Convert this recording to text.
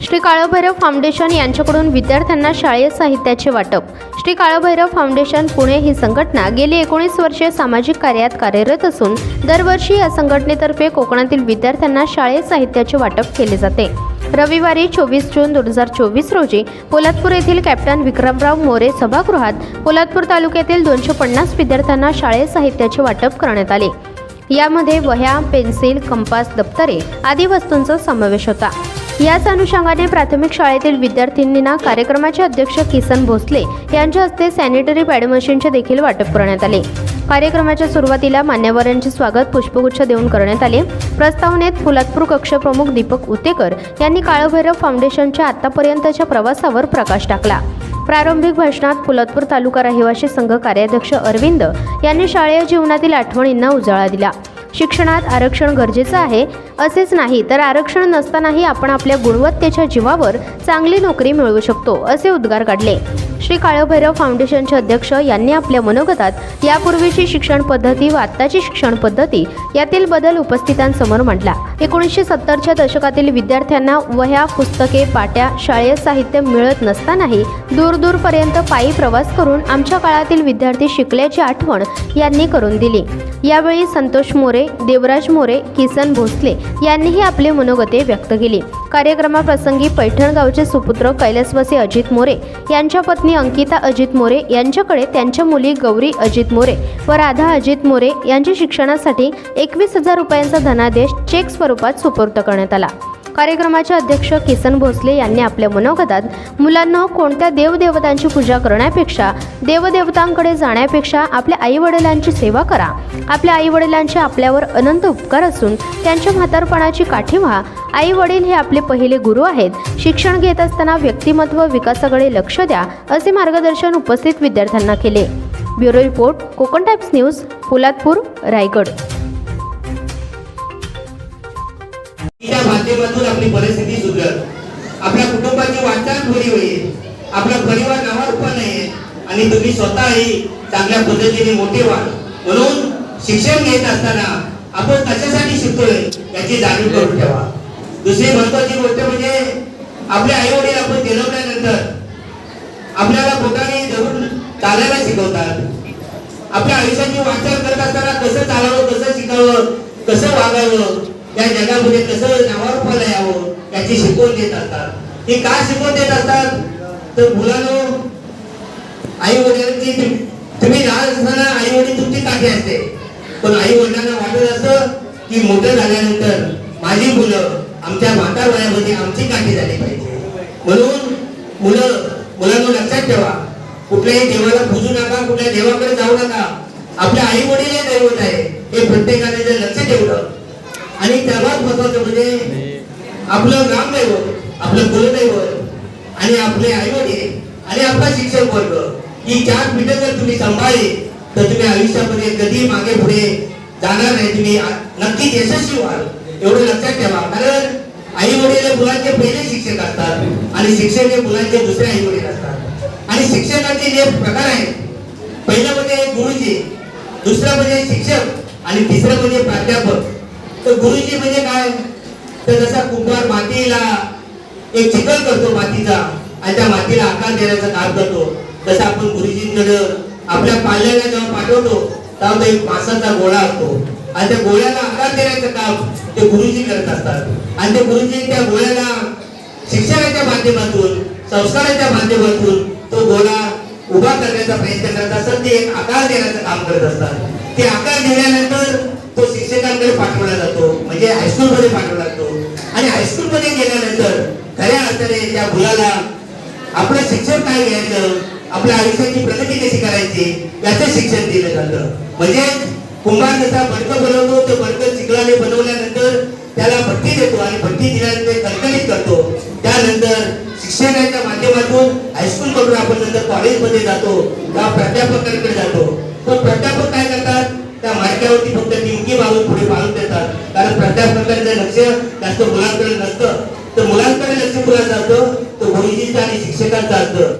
Shri Kalbhairav foundation यांच्याकडून विद्यार्थ्यांना शालेय साहित्याचे वाटप. श्री काळभैरव फाउंडेशन पुणे ही संघटना गेली एकोणीस वर्षे सामाजिक कार्यात कार्यरत असून दरवर्षी या संघटनेतर्फे कोकणातील विद्यार्थ्यांना शालेय साहित्याचे वाटप केले जाते. रविवारी चोवीस जून दोन हजार चोवीस रोजी पोलादपूर येथील कॅप्टन विक्रमराव मोरे सभागृहात पोलादपूर तालुक्यातील दोनशे पन्नास विद्यार्थ्यांना शालेय साहित्याचे वाटप करण्यात आले. यामध्ये वह्या पेन्सिल कंपास दप्तरे आदी वस्तूंचा समावेश होता. याच अनुषंगाने प्राथमिक शाळेतील विद्यार्थिनींना कार्यक्रमाचे अध्यक्ष किसन भोसले यांच्या हस्ते सॅनिटरी पॅड मशीनचे देखील वाटप करण्यात आले. कार्यक्रमाच्या सुरुवातीला मान्यवरांचे स्वागत पुष्पगुच्छ देऊन करण्यात आले. प्रस्तावनेत फुलादपूर कक्षप्रमुख दीपक उतेकर यांनी काळभैरव फाउंडेशनच्या आतापर्यंतच्या प्रवासावर प्रकाश टाकला. प्रारंभिक भाषणात फुलतपूर तालुका रहिवासी संघ कार्याध्यक्ष अरविंद यांनी शालेय जीवनातील आठवणींना उजाळा दिला. शिक्षणात आरक्षण गरजेचं आहे असेच नाही तर आरक्षण नसतानाही आपण आपल्या गुणवत्तेच्या जीवावर चांगली नोकरी मिळवू शकतो असे उद्गार काढले. श्री काळभैरव फाउंडेशनचे अध्यक्ष यांनी आपल्या मनोगतात यापूर्वीची शिक्षण पद्धती व आत्ताची शिक्षण पद्धती यातील बदल उपस्थितांसमोर मांडला. एकोणीसशे सत्तरच्या दशकातील विद्यार्थ्यांना वह्या पुस्तके पाट्या शाळेत साहित्य मिळत नसतानाही दूरदूरपर्यंत पायी प्रवास करून आमच्या काळातील विद्यार्थी शिकल्याची आठवण यांनी करून दिली. यावेळी संतोष मोरे देवराज मोरे किसन भोसले यांनीही आपले मनोगते व्यक्त केली. कार्यक्रमाप्रसंगी पैठणगावचे सुपुत्र कैलासवासी अजित मोरे यांच्या पत्नी अंकिता अजित मोरे यांच्याकडे त्यांच्या मुली गौरी अजित मोरे व राधा अजित मोरे यांच्या शिक्षणासाठी एकवीस हजार रुपयांचा धनादेश चेक स्वरूपात सुपूर्द करण्यात आला. कार्यक्रमाचे अध्यक्ष किसन भोसले यांनी आपल्या मनोगतात मुलांना कोणत्या देवदेवतांची पूजा करण्यापेक्षा देवदेवतांकडे जाण्यापेक्षा आपल्या आईवडिलांची सेवा करा. आपल्या आईवडिलांचे आपल्यावर अनंत उपकार असून त्यांच्या म्हातारपणाची काठी व्हा. आई वडील हे आपले पहिले गुरु आहेत. शिक्षण घेत असताना व्यक्तिमत्व विकासाकडे लक्ष द्या असे मार्गदर्शन उपस्थित विद्यार्थ्यांना केले. Bureau report Konkan times news Poladpur Raigad. माध्यमातून आपली परिस्थिती सुधरल आपल्या कुटुंबाची वाटचाल थोडी होईल. आपला परिवार नावारूपा नाही आणि तुम्ही स्वतःही चांगल्या पद्धतीने मोठे व्हाल. म्हणून शिक्षण घेत असताना आपण कशासाठी शिकतोय याची जाणीव करून ठेवा. दुसरी महत्वाची गोष्ट म्हणजे आपले आई वडील आपण जन्मल्यानंतर आपल्याला पोटाने धरून चालायला शिकवतात. आपल्या आयुष्याची वाटचाल करत असताना कसं चालावं कसं शिकावं कसं वागावं या जगामध्ये कसं नावारूपाला यावं याची शिकवण देत असतात. ते का शिकवण देत असतात? तर मुलांनो आई वडिलांची तुम्ही लहान असताना आई वडील तुमची काठी असते. पण आई वडिलांना वाटत असतं की मोठं झाल्यानंतर माझी मुलं आमच्या माता वयामध्ये आमची काठी झाली पाहिजे. म्हणून मुलं मुलांना लक्षात ठेवा. कुठल्याही देवाला पूजू नका कुठल्या देवाकडे जाऊ नका. आपल्या आई वडील हे दैवत आहे. हे प्रत्येकाने जर लक्ष ठेवलं आणि त्यालाच महत्वाचं म्हणजे आपलं ग्रामदैवत आपलं कुलदैवत आणि आपले आईवडील आणि आपला शिक्षक वर्ग ही चार पिढ्या जर तुम्ही सांभाळली तर तुम्ही आयुष्यामध्ये कधी मागे पुढे जाणार नाही. तुम्ही नक्की नक्कीच यशस्वी व्हाल. एवढं लक्षात ठेवा. कारण आई वडील हे मुलांचे पहिले शिक्षक असतात आणि शिक्षक हे मुलांचे दुसरे आई वडील असतात. आणि शिक्षकाचे जे प्रकार आहेत पहिलं म्हणजे गुरुजी दुसरं म्हणजे शिक्षक आणि तिसरं म्हणजे प्राध्यापक. तर गुरुजी म्हणजे काय? तर जसा कुंभार मातीला एक चिखल करतो मातीचा आणि त्या मातीला आकार देण्याचं काम करतो. तसं आपण गुरुजींकडे आपल्या पाल्याला जेव्हा पाठवतो तेव्हा तो एक मासाचा गोळा असतो. आणि त्या गोळ्याला आकार देण्याचं काम ते गुरुजी करत असतात. आणि ते गुरुजी त्या गोळ्याला शिक्षणाच्या माध्यमातून संस्काराच्या माध्यमातून तो गोळा उभा करण्याचा प्रयत्न करत असतात ते एक आकार देण्याचं काम करत असतात. ते आकार दिल्यानंतर तो शिक्षकांकडे पाठवला जातो म्हणजे हायस्कूल मध्ये पाठवला जातो. आणि हायस्कूल मध्ये गेल्यानंतर खऱ्या अर्थाने त्या मुलाला आपलं शिक्षण काय घ्यायचं आपल्या आयुष्याची प्रगती कशी करायची याचं शिक्षण दिलं जातं. म्हणजे कुंभार जसा बडकं बनवतो तो बडकं चिखलाने बनवल्यानंतर त्याला भट्टी देतो आणि भट्टी दिल्यानंतर कणकणीत करतो. त्यानंतर शिक्षणाच्या माध्यमातून हायस्कूल करून आपण नंतर कॉलेजमध्ये जातो किंवा प्राध्यापकांकडे जातो. तो प्राध्यापक काय करतात फक्त टिमकी मारून पुढे पाळून देतात कारण प्राध्यापकांचं लक्ष जास्त मुलांकडे नसतं तर मुलांकडे लक्ष कुणाचं जातं तर गुरुजींचं आणि शिक्षकांचं असतं.